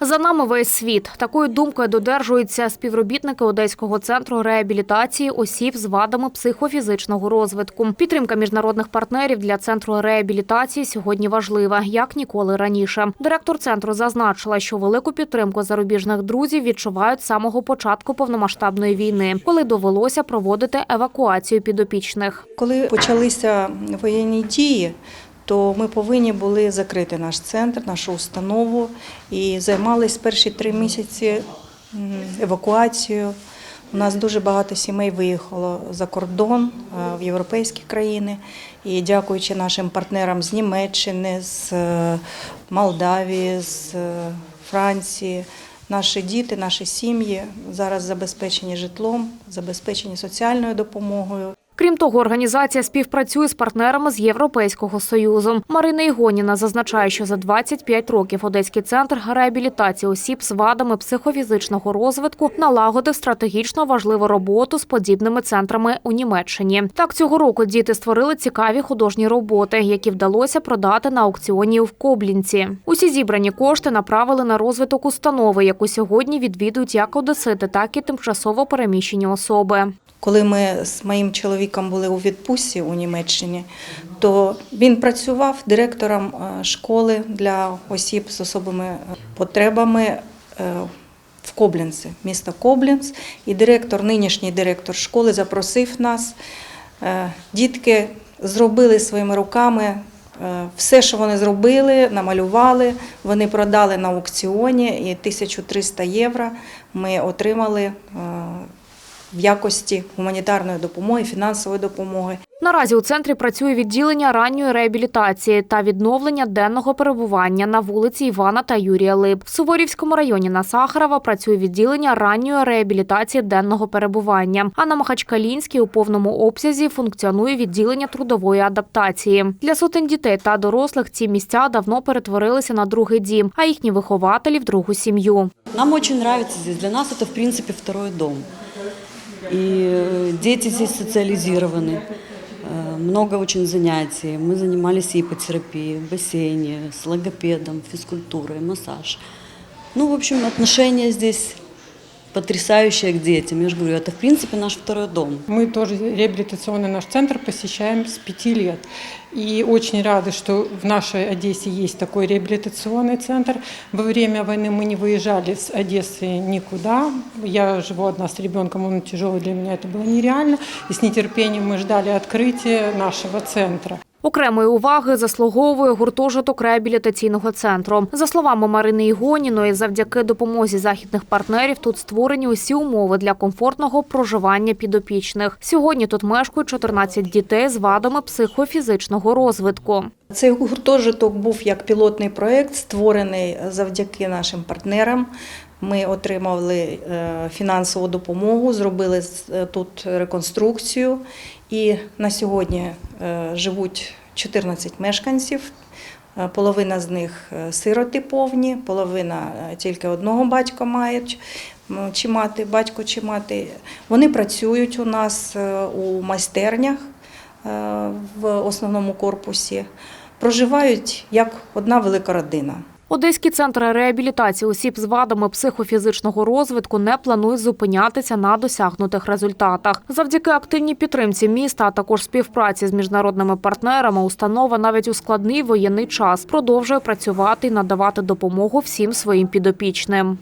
За нами весь світ. Такою думкою додержуються співробітники Одеського центру реабілітації осіб з вадами психофізичного розвитку. Підтримка міжнародних партнерів для центру реабілітації сьогодні важлива, як ніколи раніше. Директор центру зазначила, що велику підтримку зарубіжних друзів відчувають з самого початку повномасштабної війни, коли довелося проводити евакуацію підопічних. Коли почалися воєнні дії, то ми повинні були закрити наш центр, нашу установу і займалися перші три місяці евакуацією. У нас дуже багато сімей виїхало за кордон в європейські країни. І дякуючи нашим партнерам з Німеччини, з е, Молдавії, з е, Франції, наші діти, наші сім'ї зараз забезпечені житлом, забезпечені соціальною допомогою. Крім того, організація співпрацює з партнерами з Європейського союзу. Марина Ігоніна зазначає, що за 25 років Одеський центр реабілітації осіб з вадами психофізичного розвитку налагодив стратегічно важливу роботу з подібними центрами у Німеччині. Так цього року діти створили цікаві художні роботи, які вдалося продати на аукціоні в Коблінці. Усі зібрані кошти направили на розвиток установи, яку сьогодні відвідують як одесити, так і тимчасово переміщені особи. Коли ми з моїм чоловіком були у відпустці у Німеччині, то він працював директором е, школи для осіб з особими потребами е, в Коблінці, місто Коблінц. І директор, нинішній директор школи запросив нас. Е, Дітки зробили своїми руками все, що вони зробили, намалювали. Вони продали на аукціоні і 1300 євро ми отримали в якості гуманітарної допомоги, фінансової допомоги. Наразі у центрі працює відділення ранньої реабілітації та відновлення денного перебування на вулиці Івана та Юрія Лип. В Суворівському районі на Сахарова працює відділення ранньої реабілітації денного перебування. А на Махачкалінській у повному обсязі функціонує відділення трудової адаптації. Для сотень дітей та дорослих ці місця давно перетворилися на другий дім, а їхні вихователі в другу сім'ю. Нам очень нравится здесь. Для нас это, в принципе, второй дом. И э, дети здесь социализированы. Э, Много очень занятий. Мы занимались и ипотерапией, в бассейне, с логопедом, физкультурой, массаж. Ну, в общем, отношения здесь потрясающие к детям. Я же говорю, это, в принципе, наш второй дом. Мы тоже реабилитационный наш центр посещаем с пяти лет. И очень рады, что в нашей Одессе есть такой реабилитационный центр. Во время войны мы не выезжали с Одессы никуда. Я живу одна с ребенком, он тяжелый, для меня это было нереально. И с нетерпением мы ждали открытия нашего центра. Окремої уваги заслуговує гуртожиток реабілітаційного центру. За словами Марини Ігоніної, завдяки допомозі західних партнерів тут створені усі умови для комфортного проживання підопічних. Сьогодні тут мешкають 14 дітей з вадами психофізичного розвитку. Цей гуртожиток був як пілотний проєкт, створений завдяки нашим партнерам. Ми отримали е, фінансову допомогу, зробили е, тут реконструкцію. І на сьогодні е, живуть 14 мешканців. Половина з них сироти повні, половина тільки одного батька мають, чи мати, батько чи мати. Вони працюють у нас у майстернях в основному корпусі. Проживають як одна велика родина. Одеський центр реабілітації осіб з вадами психофізичного розвитку не планує зупинятися на досягнутих результатах. Завдяки активній підтримці міста, а також співпраці з міжнародними партнерами, установа навіть у складний воєнний час продовжує працювати і надавати допомогу всім своїм підопічним.